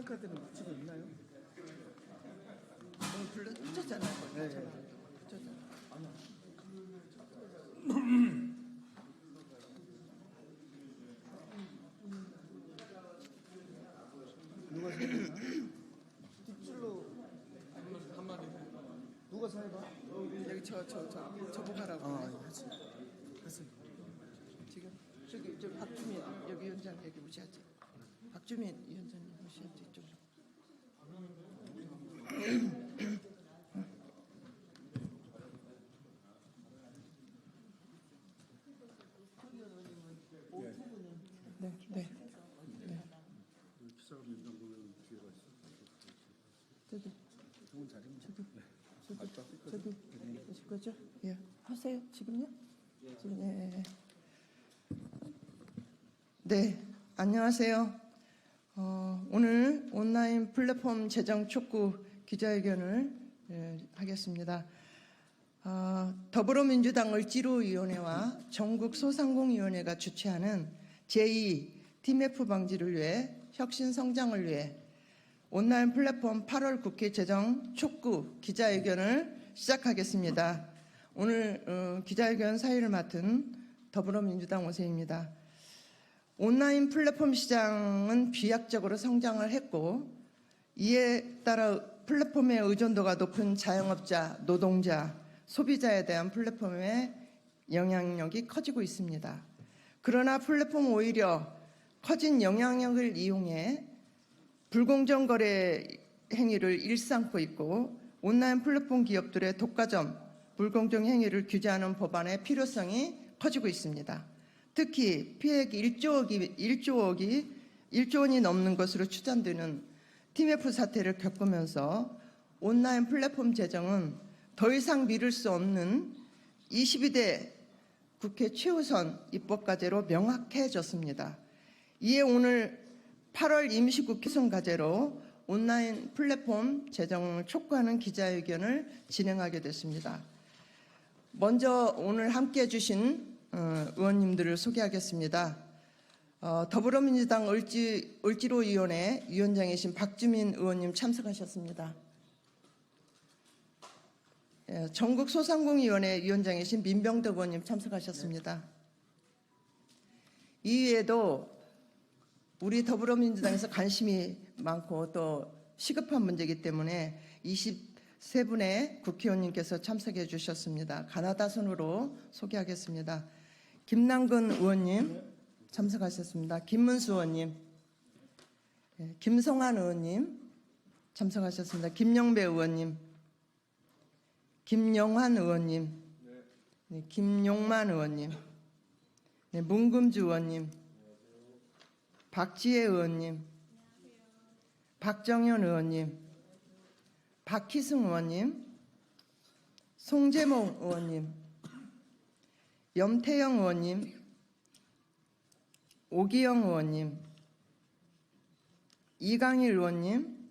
플랜카드는 붙이고 있나요? 오늘 불러 붙였잖아요. 네. 붙였잖아요. 누가 사입나 뒷줄로 한마디 누가 사입아? 여기 저 저 저 저보고 하라고. 아, 그렇지. 그렇지. 지금 저기 저 박주민 여기 위원장 여기 무시하지. 박주민 위원장님 무 시하지 이쪽으로. 네, 네. 저기 저기 하실 거죠? 예. 하세요. 지금요? 지금 예. 예, 예. 네. 안녕하세요. 온라인 플랫폼 재정 촉구 기자회견을 예, 하겠습니다. 어, 더불어민주당 을지로위원회와 전국 소상공위원회가 주최하는 제2 TMF 방지를 위해 혁신 성장을 위해 온라인 플랫폼 8월 국회 재정 촉구 기자회견을 시작하겠습니다. 오늘 어, 기자회견 사회를 맡은 더불어민주당 오세입니다. 온라인 플랫폼 시장은 비약적으로 성장을 했고 이에 따라 플랫폼의 의존도가 높은 자영업자, 노동자, 소비자에 대한 플랫폼의 영향력이 커지고 있습니다. 그러나 플랫폼 오히려 커진 영향력을 이용해 불공정 거래 행위를 일삼고 있고 온라인 플랫폼 기업들의 독과점, 불공정 행위를 규제하는 법안의 필요성이 커지고 있습니다. 특히 피해액 1조 억이 1조 억이 1조 원이 넘는 것으로 추정되는 TMF 사태를 겪으면서 온라인 플랫폼 재정은 더 이상 미룰 수 없는 22대 국회 최우선 입법 과제로 명확해졌습니다. 이에 오늘 8월 임시국회 선 과제로 온라인 플랫폼 재정을 촉구하는 기자회견을 진행하게 됐습니다. 먼저 오늘 함께 해주신 어, 의원님들을 소개하겠습니다. 어, 더불어민주당 을지, 을지로위원회 위원장이신 박주민 의원님 참석하셨습니다. 예, 전국 소상공위원회 위원장이신 민병덕 의원님 참석하셨습니다. 이외에도 우리 더불어민주당에서 관심이 많고 또 시급한 문제이기 때문에 23분의 국회의원님께서 참석해 주셨습니다. 가나다 순으로 소개하겠습니다. 김남근 의원님 참석하셨습니다. 김문수 의원님, 예, 김성환 의원님 참석하셨습니다. 김영배 의원님, 김영환 의원님, 네, 김용만 의원님, 네, 문금주 의원님, 박지혜 의원님, 박정현 의원님, 박희승 의원님, 송재몽 의원님, 염태영 의원님, 오기영 의원님, 이강일 의원님,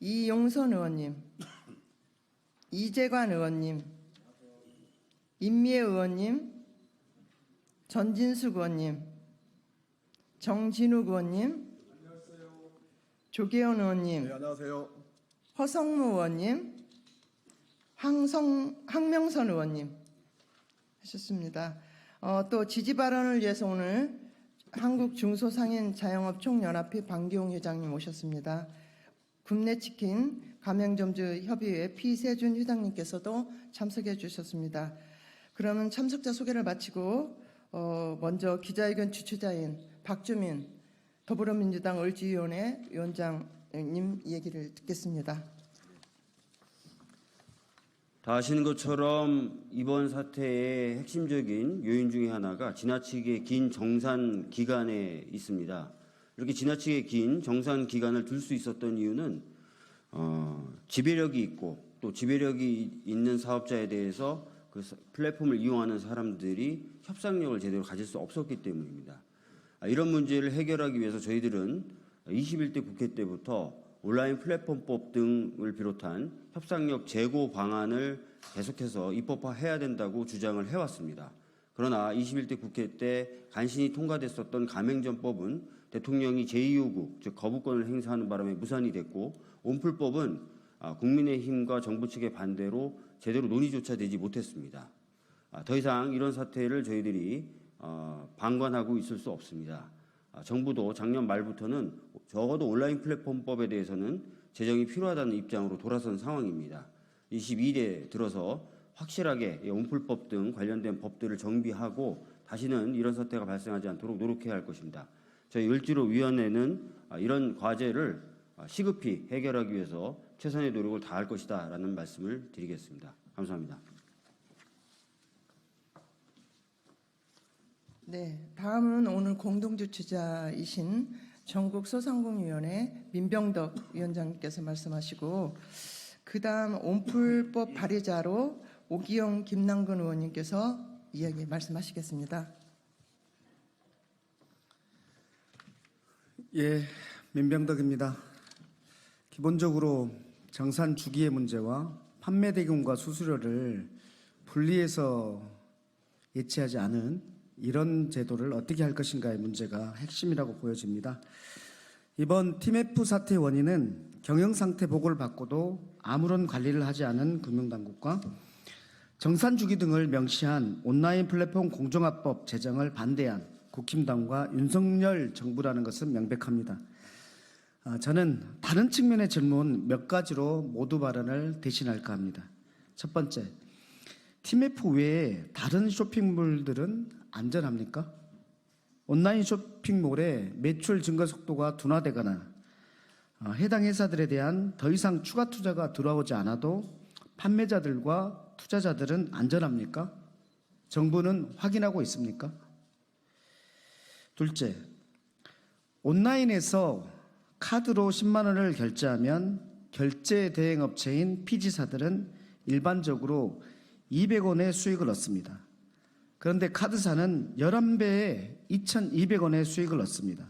이용선 의원님, 이재관 의원님, 임미애 의원님, 전진숙 의원님, 정진욱 의원님, 조계현 의원님, 네, 안녕하세요. 허성무 의원님, 황성, 황명선 의원님 하셨습니다. 어, 또 지지 발언을 위해서 오늘 한국 중소상인 자영업 총연합회 방기용 회장님 오셨습니다. 굽네치킨 가맹점주 협의회 피세준 회장님께서도 참석해 주셨습니다. 그러면 참석자 소개를 마치고 어, 먼저 기자회견 주최자인 박주민 더불어민주당 을지위원회 위원장님 얘기를 듣겠습니다. 다 아시는 것처럼 이번 사태의 핵심적인 요인 중에 하나가 지나치게 긴 정산 기간에 있습니다. 이렇게 지나치게 긴 정산 기간을 둘 수 있었던 이유는 어, 지배력이 있고 또 지배력이 있는 사업자에 대해서 그 사- 플랫폼을 이용하는 사람들이 협상력을 제대로 가질 수 없었기 때문입니다. 아, 이런 문제를 해결하기 위해서 저희들은 21대 국회 때부터 온라인 플랫폼법 등을 비롯한 협상력 제고 방안을 계속해서 입법화해야 된다고 주장을 해왔습니다. 그러나 21대 국회 때 간신히 통과됐었던 가맹점법은 대통령이 제2요구 즉 거부권을 행사하는 바람에 무산이 됐고 온풀법은 아, 국민의힘과 정부 측의 반대로 제대로 논의조차 되지 못했습니다. 아, 더 이상 이런 사태를 저희들이 어, 방관하고 있을 수 없습니다. 아, 정부도 작년 말부터는 적어도 온라인 플랫폼법에 대해서는 제정이 필요하다는 입장으로 돌아선 상황입니다. 22대 들어서 확실하게 이 온풀법 등 관련된 법들을 정비하고 다시는 이런 사태가 발생하지 않도록 노력해야 할 것입니다. 저희 을지로 위원회는 아, 이런 과제를 아, 시급히 해결하기 위해서 최선의 노력을 다할 것이다 라는 말씀을 드리겠습니다. 감사합니다. 네, 다음은 오늘 공동주최자이신 전국 소상공위원회 민병덕 위원장님께서 말씀하시고 그다음 온풀법 발의자로 오기영 김남근 의원님께서 이야기 말씀하시겠습니다. 예, 민병덕입니다. 기본적으로 정산 주기의 문제와 판매 대금과 수수료를 분리해서 예치하지 않은 이런 제도를 어떻게 할 것인가의 문제가 핵심이라고 보여집니다. 이번 TMF 사태의 원인은 경영 상태 보고를 받고도 아무런 관리를 하지 않은 금융당국과 정산 주기 등을 명시한 온라인 플랫폼 공정화법 제정을 반대한 국힘당과 윤석열 정부라는 것은 명백합니다. 아, 저는 다른 측면의 질문 몇 가지로 모두 발언을 대신할까 합니다. 첫 번째, TMF 외에 다른 쇼핑몰들은 안전합니까? 온라인 쇼핑몰의 매출 증가 속도가 둔화되거나 아, 해당 회사들에 대한 더 이상 추가 투자가 들어오지 않아도 판매자들과 투자자들은 안전합니까? 정부는 확인하고 있습니까? 둘째, 온라인에서 카드로 10만 원을 결제하면 결제 대행 업체인 피지사들은 일반적으로 200원의 수익을 얻습니다. 그런데 카드사는 11배의 2,200원의 수익을 얻습니다.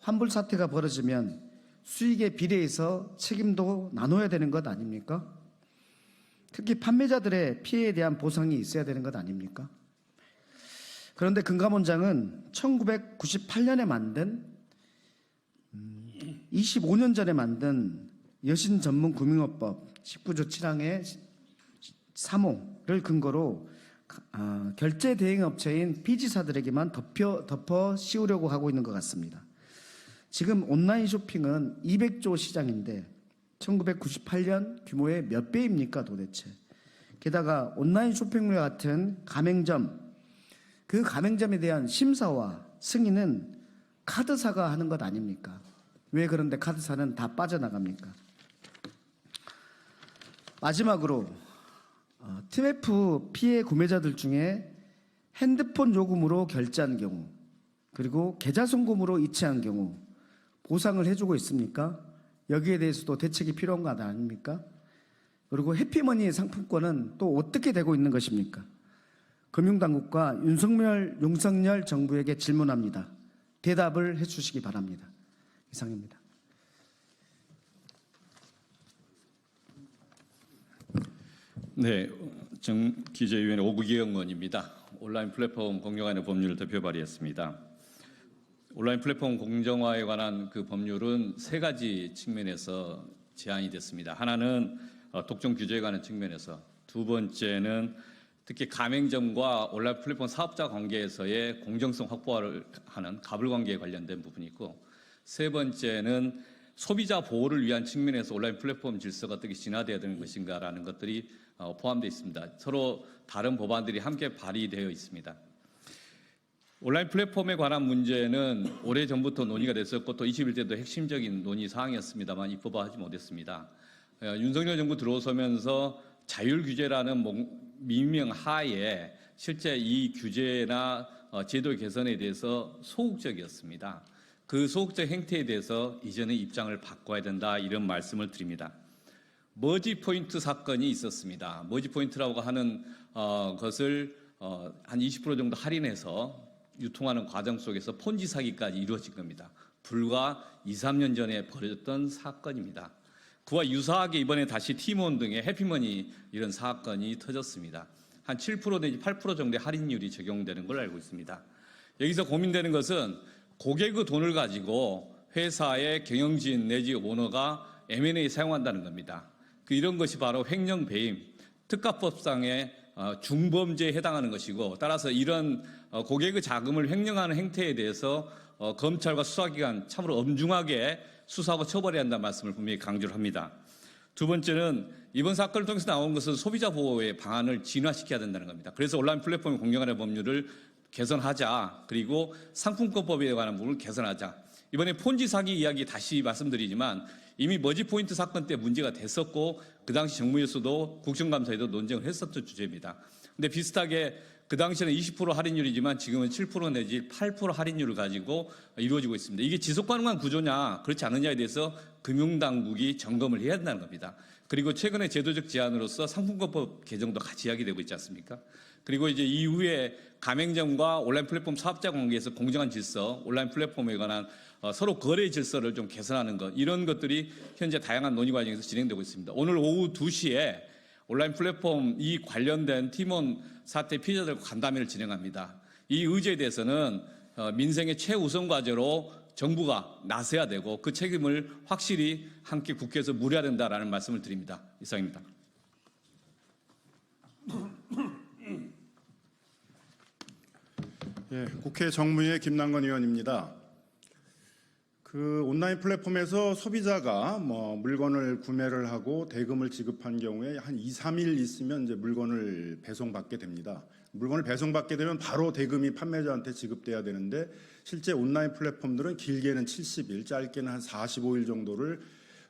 환불 사태가 벌어지면 수익에 비례해서 책임도 나눠야 되는 것 아닙니까? 특히 판매자들의 피해에 대한 보상이 있어야 되는 것 아닙니까? 그런데 금감원장은 1998년에 만든 25년 전에 만든 여신 전문 금융업법 19조 7항의 3호를 근거로 아, 결제 대행 업체인 피지사들에게만 덮여 덮어 씌우려고 하고 있는 것 같습니다. 지금 온라인 쇼핑은 200조 시장인데 1998년 규모의 몇 배입니까 도대체? 게다가 온라인 쇼핑몰 같은 가맹점 그 가맹점에 대한 심사와 승인은 카드사가 하는 것 아닙니까? 왜 그런데 카드사는 다 빠져나갑니까? 마지막으로 어, TMF 피해 구매자들 중에 핸드폰 요금으로 결제한 경우 그리고 계좌 송금으로 이체한 경우 보상을 해주고 있습니까? 여기에 대해서도 대책이 필요한 것 아닙니까? 그리고 해피머니 상품권은 또 어떻게 되고 있는 것입니까? 금융당국과 윤석열, 윤석열 정부에게 질문합니다. 대답을 해주시기 바랍니다. 이상입니다. 네, 정 기재위원회 오구기영 의원입니다. 온라인 플랫폼 공정화의 법률을 대표 발의했습니다. 온라인 플랫폼 공정화에 관한 그 법률은 세 가지 측면에서 제안이 됐습니다. 하나는 어, 독점 규제에 관한 측면에서, 두 번째는 특히 가맹점과 온라인 플랫폼 사업자 관계에서의 공정성 확보를 하는 가불 관계에 관련된 부분이 있고, 세 번째는 소비자 보호를 위한 측면에서 온라인 플랫폼 질서가 어떻게 진화되어야 되는 것인가라는 것들이 어, 포함되어 있습니다. 서로 다른 법안들이 함께 발의되어 있습니다. 온라인 플랫폼에 관한 문제는 오래 전부터 논의가 됐었고 또 21대도 핵심적인 논의 사항이었습니다만 입법화하지 못했습니다. 어, 윤석열 정부 들어서면서 자율 규제라는 목- 미명 하에 실제 이 규제나 어, 제도 개선에 대해서 소극적이었습니다. 그 소극적 행태에 대해서 이제는 입장을 바꿔야 된다 이런 말씀을 드립니다. 머지 포인트 사건이 있었습니다. 머지 포인트라고 하는 어, 것을 어, 한 20% 정도 할인해서 유통하는 과정 속에서 폰지 사기까지 이루어진 겁니다. 불과 2, 3년 전에 벌어졌던 사건입니다. 그와 유사하게 이번에 다시 티몬 등의 해피머니 이런 사건이 터졌습니다. 한 7% 내지 8% 정도의 할인율이 적용되는 걸 알고 있습니다. 여기서 고민되는 것은 고객의 돈을 가지고 회사의 경영진 내지 오너가 M&A 사용한다는 겁니다. 그 이런 것이 바로 횡령 배임, 특가법상의 어, 중범죄에 해당하는 것이고 따라서 이런 어, 고객의 자금을 횡령하는 행태에 대해서 어, 검찰과 수사기관 참으로 엄중하게 수사하고 처벌해야 한다는 말씀을 분명히 강조를 합니다. 두 번째는 이번 사건을 통해서 나온 것은 소비자 보호의 방안을 진화시켜야 된다는 겁니다. 그래서 온라인 플랫폼 공정한의 법률을 개선하자. 그리고 상품권법에 관한 부분을 개선하자. 이번에 폰지 사기 이야기 다시 말씀드리지만 이미 머지 포인트 사건 때 문제가 됐었고 그 당시 정무에서도 국정감사에도 논쟁을 했었던 주제입니다. 근데 비슷하게 그 당시에는 20% 할인율이지만 지금은 7% 내지 8% 할인율을 가지고 이루어지고 있습니다. 이게 지속 가능한 구조냐 그렇지 않느냐에 대해서 금융당국이 점검을 해야 된다는 겁니다. 그리고 최근에 제도적 제안으로서 상품권법 개정도 같이 이야기되고 있지 않습니까? 그리고 이제 이후에 가맹점과 온라인 플랫폼 사업자 관계에서 공정한 질서, 온라인 플랫폼에 관한 어, 서로 거래 질서를 좀 개선하는 것 이런 것들이 현재 다양한 논의 과정에서 진행되고 있습니다. 오늘 오후 2시에 온라인 플랫폼 이 관련된 팀원 사태 피해자들과 간담회를 진행합니다. 이 의제에 대해서는 어, 민생의 최우선 과제로 정부가 나서야 되고 그 책임을 확실히 함께 국회에서 물어야 된다라는 말씀을 드립니다. 이상입니다. 예, 국회 정무위의 김남건 의원입니다. 그 온라인 플랫폼에서 소비자가 뭐 물건을 구매를 하고 대금을 지급한 경우에 한 2, 3일 있으면 이제 물건을 배송받게 됩니다. 물건을 배송받게 되면 바로 대금이 판매자한테 지급돼야 되는데 실제 온라인 플랫폼들은 길게는 70일, 짧게는 한 45일 정도를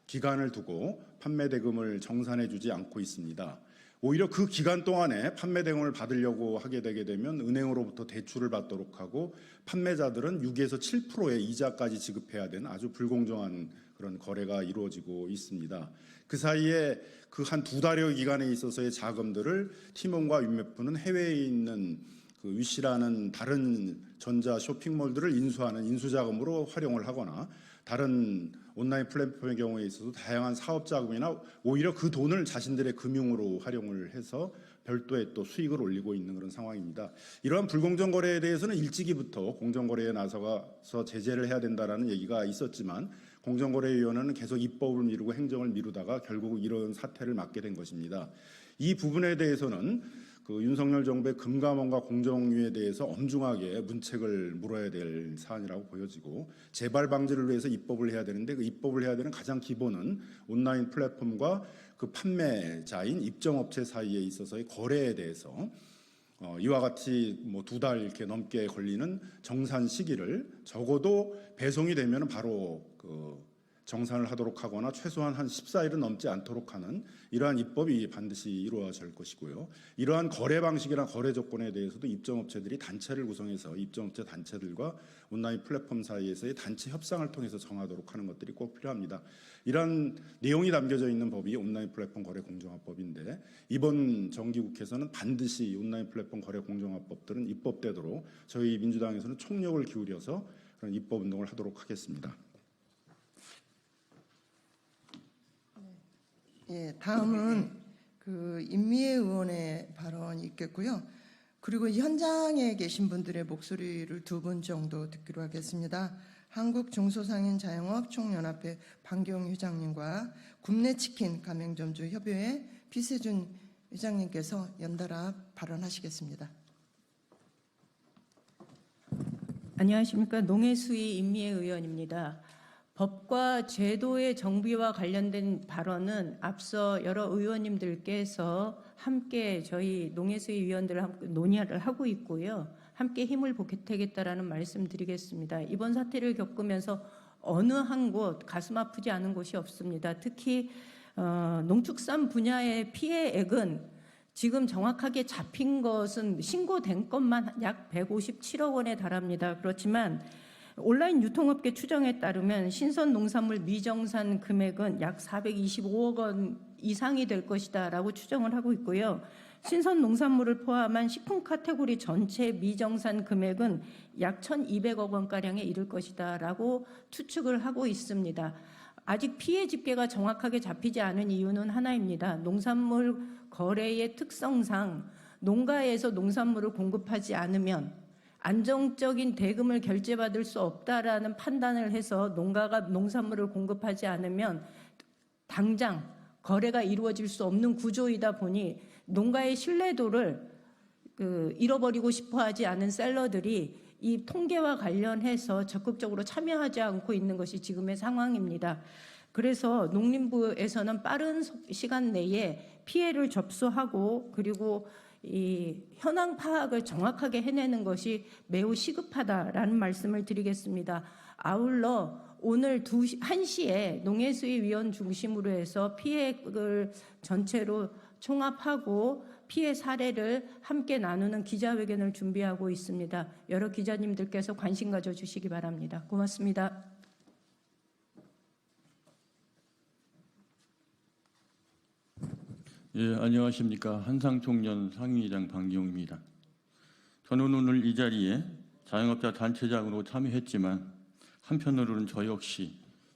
기간을 두고 판매 대금을 정산해 주지 않고 있습니다. 오히려 그 기간 동안에 판매 대금을 받으려고 하게 되게 되면 은행으로부터 대출을 받도록 하고 판매자들은 6에서 7%의 이자까지 지급해야 되는 아주 불공정한 그런 거래가 이루어지고 있습니다. 그 사이에 그 한 두 달여 기간에 있어서의 자금들을 팀원과 윗매프는 해외에 있는 그 위시라는 다른 전자 쇼핑몰들을 인수하는 인수 자금으로 활용을 하거나 다른 온라인 플랫폼의 경우에 있어서 다양한 사업 자금이나 오히려 그 돈을 자신들의 금융으로 활용을 해서 별도의 또 수익을 올리고 있는 그런 상황입니다. 이러한 불공정 거래에 대해서는 일찍이부터 공정 거래에 나서서 제재를 해야 된다라는 얘기가 있었지만 공정거래위원회는 계속 입법을 미루고 행정을 미루다가 결국 이런 사태를 맞게 된 것입니다. 이 부분에 대해서는 그 윤석열 정부의 금감원과 공정위에 대해서 엄중하게 문책을 물어야 될 사안이라고 보여지고 재발 방지를 위해서 입법을 해야 되는데 그 입법을 해야 되는 가장 기본은 온라인 플랫폼과 그 판매자인 입점업체 사이에 있어서의 거래에 대해서 어, 이와 같이 뭐 두 달 이렇게 넘게 걸리는 정산 시기를 적어도 배송이 되면 바로 그 정산을 하도록 하거나 최소한 한 14일은 넘지 않도록 하는 이러한 입법이 반드시 이루어질 것이고요. 이러한 거래 방식이나 거래 조건에 대해서도 입점업체들이 단체를 구성해서 입점업체 단체들과 온라인 플랫폼 사이에서의 단체 협상을 통해서 정하도록 하는 것들이 꼭 필요합니다. 이러한 내용이 담겨져 있는 법이 온라인 플랫폼 거래 공정화법인데 이번 정기국회에서는 반드시 온라인 플랫폼 거래 공정화법들은 입법되도록 저희 민주당에서는 총력을 기울여서 그런 입법 운동을 하도록 하겠습니다. 예, 다음은 그 임미애 의원의 발언이 있겠고요. 그리고 현장에 계신 분들의 목소리를 두 분 정도 듣기로 하겠습니다. 한국 중소상인 자영업 총연합회 방경 회장님과 굽네치킨 가맹점주 협의회 피세준 회장님께서 연달아 발언하시겠습니다. 안녕하십니까 농해수위 임미애 의원입니다. 법과 제도의 정비와 관련된 발언은 앞서 여러 의원님들께서 함께 저희 농해수위 위원들 논의를 하고 있고요. 함께 힘을 보태겠다라는 말씀드리겠습니다. 이번 사태를 겪으면서 어느 한 곳 가슴 아프지 않은 곳이 없습니다. 특히 어, 농축산 분야의 피해액은 지금 정확하게 잡힌 것은 신고된 것만 약 157억 원에 달합니다. 그렇지만 온라인 유통업계 추정에 따르면 신선 농산물 미정산 금액은 약 425억 원 이상이 될 것이다라고 추정을 하고 있고요. 신선 농산물을 포함한 식품 카테고리 전체 미정산 금액은 약 1,200억 원가량에 이를 것이다라고 추측을 하고 있습니다. 아직 피해 집계가 정확하게 잡히지 않은 이유는 하나입니다. 농산물 거래의 특성상 농가에서 농산물을 공급하지 않으면 안정적인 대금을 결제받을 수 없다라는 판단을 해서 농가가 농산물을 공급하지 않으면 당장 거래가 이루어질 수 없는 구조이다 보니 농가의 신뢰도를 그 잃어버리고 싶어 하지 않은 셀러들이 이 통계와 관련해서 적극적으로 참여하지 않고 있는 것이 지금의 상황입니다. 그래서 농림부에서는 빠른 속- 시간 내에 피해를 접수하고 그리고 이 현황 파악을 정확하게 해내는 것이 매우 시급하다라는 말씀을 드리겠습니다. 아울러 오늘 2시, 1시에 농해수위위원 중심으로 해서 피해를 전체로 총합하고 피해 사례를 함께 나누는 기자회견을 준비하고 있습니다. 여러 기자님들께서 관심 가져주시기 바랍니다. 고맙습니다. 예, 안녕하십니까. 한상총련 상임위장 방기용입니다. 저는 오늘 이 자리에 자영업자 단체장으로 참여했지만 한편으로는 저 역시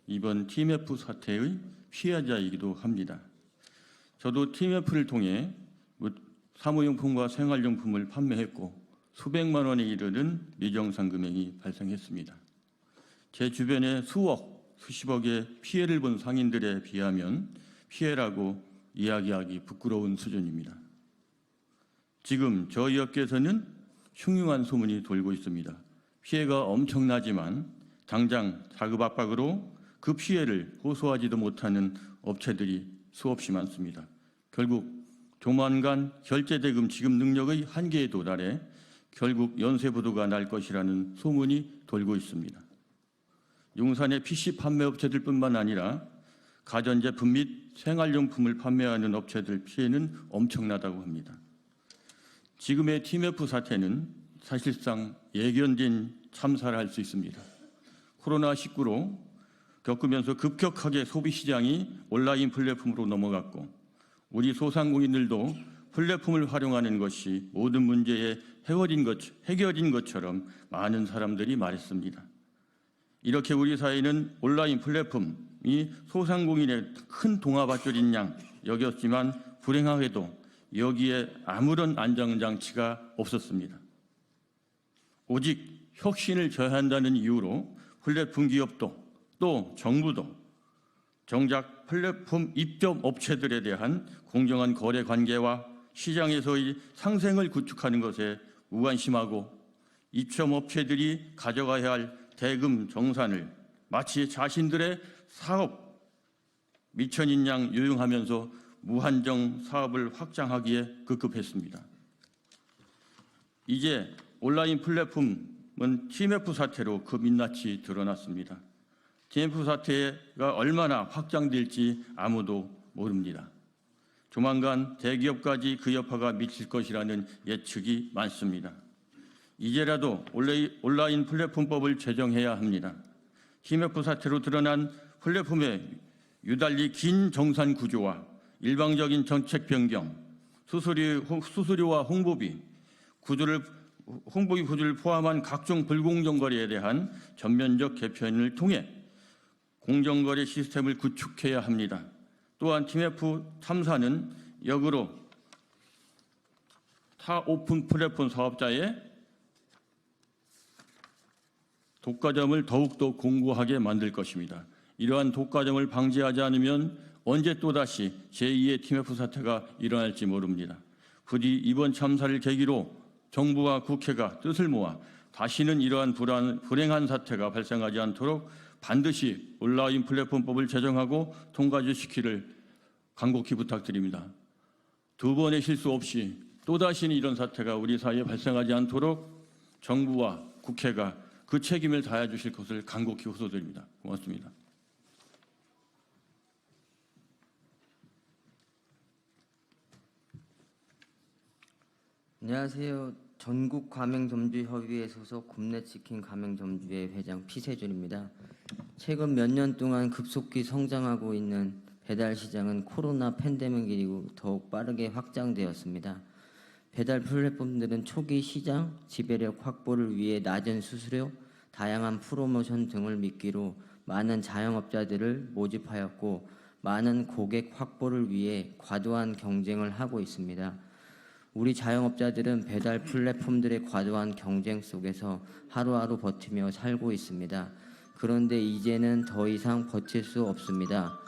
이번 TMF 사태의 피해자이기도 합니다. 저도 TMF를 통해 뭐 사무용품과 생활용품을 판매했고 수백만 원에 이르는 미정상 금액이 발생했습니다. 제 주변에 수억, 수십억의 피해를 본 상인들에 비하면 피해라고 이야기하기 부끄러운 수준입니다. 지금 저희 업계에서는 흉흉한 소문이 돌고 있습니다. 피해가 엄청나지만 당장 자급 압박으로 그 피해를 호소하지도 못하는 업체들이 수없이 많습니다. 결국 조만간 결제대금 지급 능력의 한계에 도달해 결국 연쇄부도가 날 것이라는 소문이 돌고 있습니다. 용산의 PC 판매 업체들뿐만 아니라 가전제품 및 생활용품을 판매하는 업체들 피해는 엄청나다고 합니다. 지금의 TMF 사태는 사실상 예견된 참사를 할 수 있습니다. 코로나19로 겪으면서 급격하게 소비 시장이 온라인 플랫폼으로 넘어갔고 우리 소상공인들도 플랫폼을 활용하는 것이 모든 문제의 해결인, 것, 해결인 것처럼 많은 사람들이 말했습니다. 이렇게 우리 사회는 온라인 플랫폼 이 소상공인의 큰 동화밭줄인 양 여겼지만 불행하게도 여기에 아무런 안정장치가 없었습니다. 오직 혁신을 저해한다는 이유로 플랫폼 기업도 또 정부도 정작 플랫폼 입점 업체들에 대한 공정한 거래 관계와 시장에서의 상생을 구축하는 것에 무관심하고 입점 업체들이 가져가야 할 대금 정산을 마치 자신들의 사업 미천인 양 유용하면서 무한정 사업을 확장하기에 급급했습니다. 이제 온라인 플랫폼은 TMF 사태로 그 민낯이 드러났습니다. TMF 사태가 얼마나 확장될지 아무도 모릅니다. 조만간 대기업까지 그 여파가 미칠 것이라는 예측이 많습니다. 이제라도 온라인- 플랫폼법을 제정해야 합니다. TMF 사태로 드러난 플랫폼의 유달리 긴 정산 구조와 일방적인 정책 변경, 수수료, 수수료와 홍보비, 구조를 홍보비 구조를 포함한 각종 불공정 거래에 대한 전면적 개편을 통해 공정 거래 시스템을 구축해야 합니다. 또한 TMF 참사는 역으로 타 오픈 플랫폼 사업자의 독과점을 더욱더 공고하게 만들 것입니다. 이러한 독과점을 방지하지 않으면 언제 또다시 제2의 TMF 사태가 일어날지 모릅니다. 부디 이번 참사를 계기로 정부와 국회가 뜻을 모아 다시는 이러한 불안, 불행한 사태가 발생하지 않도록 반드시 온라인 플랫폼법을 제정하고 통과시키기를 간곡히 부탁드립니다. 두 번의 실수 없이 또다시는 이런 사태가 우리 사회에 발생하지 않도록 정부와 국회가 그 책임을 다해 주실 것을 간곡히 호소드립니다. 고맙습니다. 안녕하세요. 전국 가맹점주협의회 소속 굽네치킨 가맹점주회 회장 피세준입니다. 최근 몇 년 동안 급속히 성장하고 있는 배달 시장은 코로나 팬데믹 이후 더욱 빠르게 확장되었습니다. 배달 플랫폼들은 초기 시장 지배력 확보를 위해 낮은 수수료, 다양한 프로모션 등을 미끼로 많은 자영업자들을 모집하였고 많은 고객 확보를 위해 과도한 경쟁을 하고 있습니다. 우리 자영업자들은 배달 플랫폼들의 과도한 경쟁 속에서 하루하루 버티며 살고 있습니다. 그런데 이제는 더 이상 버틸 수 없습니다.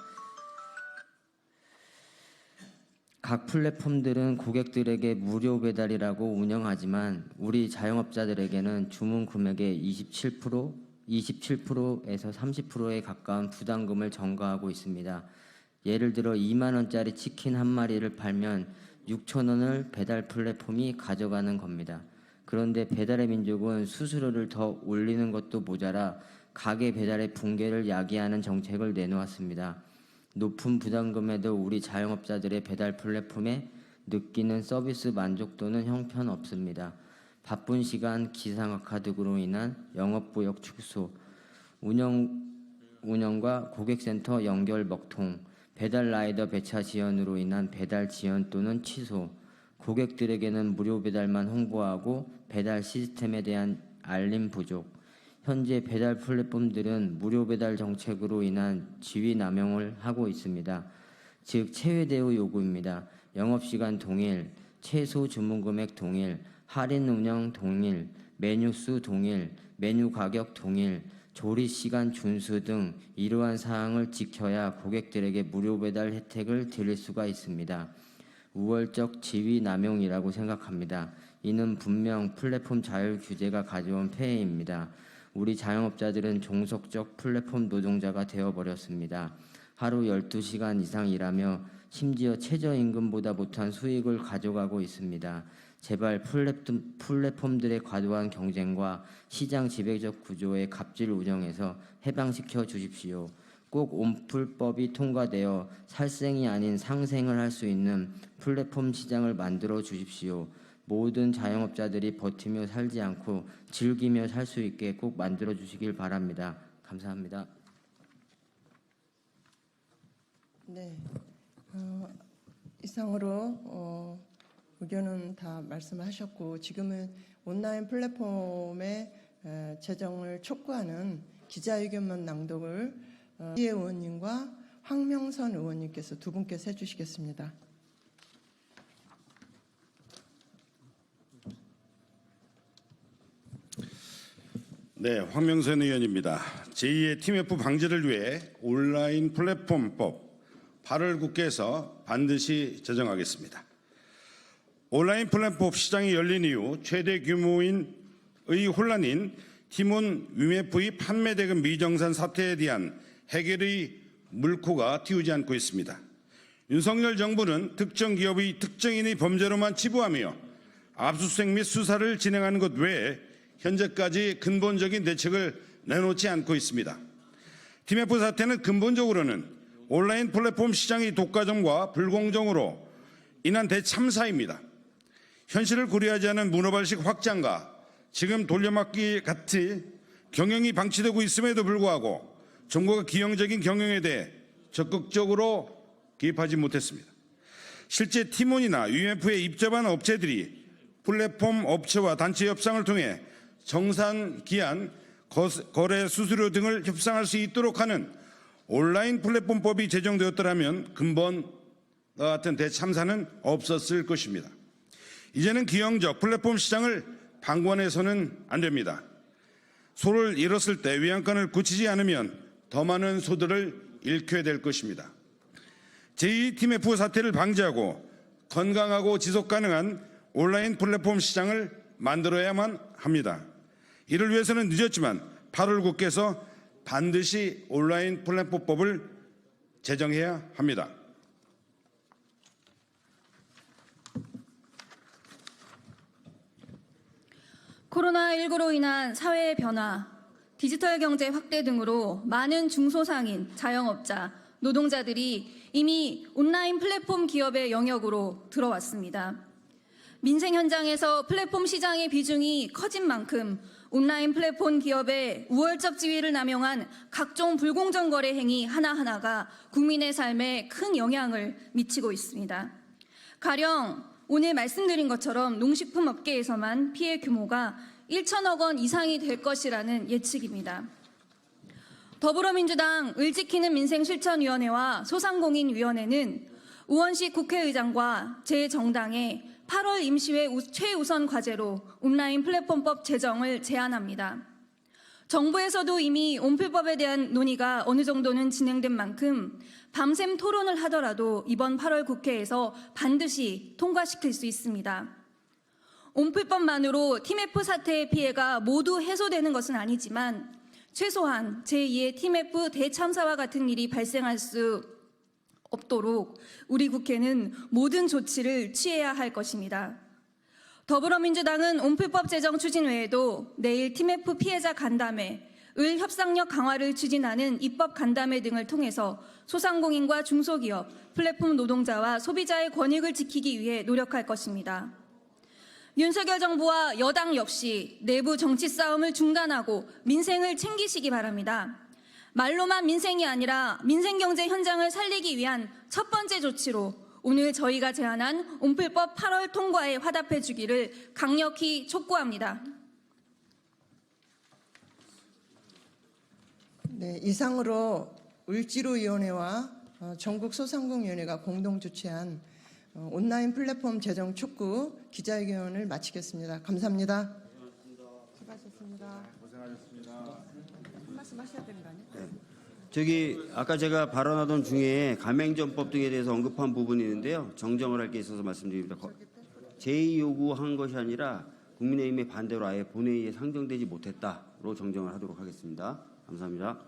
각 플랫폼들은 고객들에게 무료 배달이라고 운영하지만 우리 자영업자들에게는 주문 금액의 27%, 27%에서 30%에 가까운 부담금을 전가하고 있습니다. 예를 들어 2만 원짜리 치킨 한 마리를 팔면 6천 원을 배달 플랫폼이 가져가는 겁니다. 그런데 배달의 민족은 수수료를 더 올리는 것도 모자라 가게 배달의 붕괴를 야기하는 정책을 내놓았습니다. 높은 부담금에도 우리 자영업자들의 배달 플랫폼에 느끼는 서비스 만족도는 형편없습니다. 바쁜 시간 기상 악화 등으로 인한 영업구역 축소, 운영, 운영과 고객센터 연결 먹통, 배달 라이더 배차 지연으로 인한 배달 지연 또는 취소, 고객들에게는 무료 배달만 홍보하고 배달 시스템에 대한 알림 부족, 현재 배달 플랫폼들은 무료 배달 정책으로 인한 지위 남용을 하고 있습니다. 즉 체외 대우 요구입니다. 영업시간 동일, 최소 주문 금액 동일, 할인 운영 동일, 메뉴 수 동일, 메뉴 가격 동일, 조리 시간 준수 등 이러한 사항을 지켜야 고객들에게 무료 배달 혜택을 드릴 수가 있습니다. 우월적 지위 남용이라고 생각합니다. 이는 분명 플랫폼 자율 규제가 가져온 폐해입니다. 우리 자영업자들은 종속적 플랫폼 노동자가 되어버렸습니다. 하루 12시간 이상 일하며 심지어 최저임금보다 못한 수익을 가져가고 있습니다. 제발 플랫폼, 플랫폼 들의 과도한 경쟁과 시장 지배적 구조의 갑질 운영에서 해방시켜 주십시오. 꼭 온풀법이 통과되어 살생이 아닌 상생을 할 수 있는 플랫폼 시장을 만들어 주십시오. 모든 자영업자들이 버티며 살지 않고 즐기며 살 수 있게 꼭 만들어 주시길 바랍니다. 감사합니다. 네. 어, 이상으로 어, 의견은 다 말씀하셨고 지금은 온라인 플랫폼의 에, 제정을 촉구하는 기자회견문 낭독을 어, 이해 의원님과 황명선 의원님께서 두 분께서 해주시겠습니다. 네, 황명선 의원입니다. 제2의 TMF 방지를 위해 온라인 플랫폼법 8월 국회에서 반드시 제정하겠습니다. 온라인 플랫폼 시장이 열린 이후 최대 규모인 의 혼란인 티몬 UMF의 판매 대금 미정산 사태에 대한 해결의 물꼬가 튀우지 않고 있습니다. 윤석열 정부는 특정 기업의 특정인의 범죄로만 치부하며 압수수색 및 수사를 진행하는 것 외에 현재까지 근본적인 대책을 내놓지 않고 있습니다. TMF 사태는 근본적으로는 온라인 플랫폼 시장의 독과점과 불공정으로 인한 대참사입니다. 현실을 고려하지 않은 문어발식 확장과 지금 돌려막기 같이 경영이 방치되고 있음에도 불구하고 정부가 기형적인 경영에 대해 적극적으로 개입하지 못했습니다. 실제 티몬이나 UMF에 입점한 업체들이 플랫폼 업체와 단체 협상을 통해 정산 기한, 거래 수수료 등을 협상할 수 있도록 하는 온라인 플랫폼법이 제정되었더라면 근본 같은 대참사는 없었을 것입니다. 이제는 기형적 플랫폼 시장을 방관해서는 안 됩니다. 소를 잃었을 때 위안권을 굳히지 않으면 더 많은 소들을 잃게 될 것입니다. 제2TMF 사태를 방지하고 건강하고 지속 가능한 온라인 플랫폼 시장을 만들어야만 합니다. 이를 위해서는 늦었지만 8월 국회에서 반드시 온라인 플랫폼법을 제정해야 합니다. 코로나19로 인한 사회의 변화, 디지털 경제 확대 등으로 많은 중소상인, 자영업자, 노동자들이 이미 온라인 플랫폼 기업의 영역으로 들어왔습니다. 민생 현장에서 플랫폼 시장의 비중이 커진 만큼 온라인 플랫폼 기업의 우월적 지위를 남용한 각종 불공정 거래 행위 하나하나가 국민의 삶에 큰 영향을 미치고 있습니다. 가령 오늘 말씀드린 것처럼 농식품 업계에서만 피해 규모가 1천억 원 이상이 될 것이라는 예측입니다. 더불어민주당 을지키는 민생실천위원회와 소상공인위원회는 우원식 국회의장과 제 정당의 8월 임시회 우- 최우선 과제로 온라인 플랫폼법 제정을 제안합니다. 정부에서도 이미 온플법에 대한 논의가 어느 정도는 진행된 만큼 밤샘 토론을 하더라도 이번 8월 국회에서 반드시 통과시킬 수 있습니다. 온플법만으로 팀F 사태의 피해가 모두 해소되는 것은 아니지만 최소한 제2의 팀F 대참사와 같은 일이 발생할 수 없도록 우리 국회는 모든 조치를 취해야 할 것입니다. 더불어민주당은 온플법 제정 추진 외에도 내일 팀F 피해자 간담회, 을 협상력 강화를 추진하는 입법 간담회 등을 통해서 소상공인과 중소기업, 플랫폼 노동자와 소비자의 권익을 지키기 위해 노력할 것입니다. 윤석열 정부와 여당 역시 내부 정치 싸움을 중단하고 민생을 챙기시기 바랍니다. 말로만 민생이 아니라 민생 경제 현장을 살리기 위한 첫 번째 조치로 오늘 저희가 제안한 온플법 8월 통과에 화답해 주기를 강력히 촉구합니다. 네, 이상으로 을지로위원회와 어, 전국소상공위원회가 공동 주최한 어, 온라인 플랫폼 제정 촉구 기자회견을 마치겠습니다. 감사합니다. 수고하셨습니다. 고생하셨습니다. 한 말씀 하셔야 아니에요? 저기 아까 제가 발언하던 중에 가맹점법 등에 대해서 언급한 부분이 있는데요. 정정을 할 게 있어서 말씀드립니다. 거- 제의 요구한 것이 아니라 국민의힘의 반대로 아예 본회의에 상정되지 못했다로 정정을 하도록 하겠습니다. 감사합니다.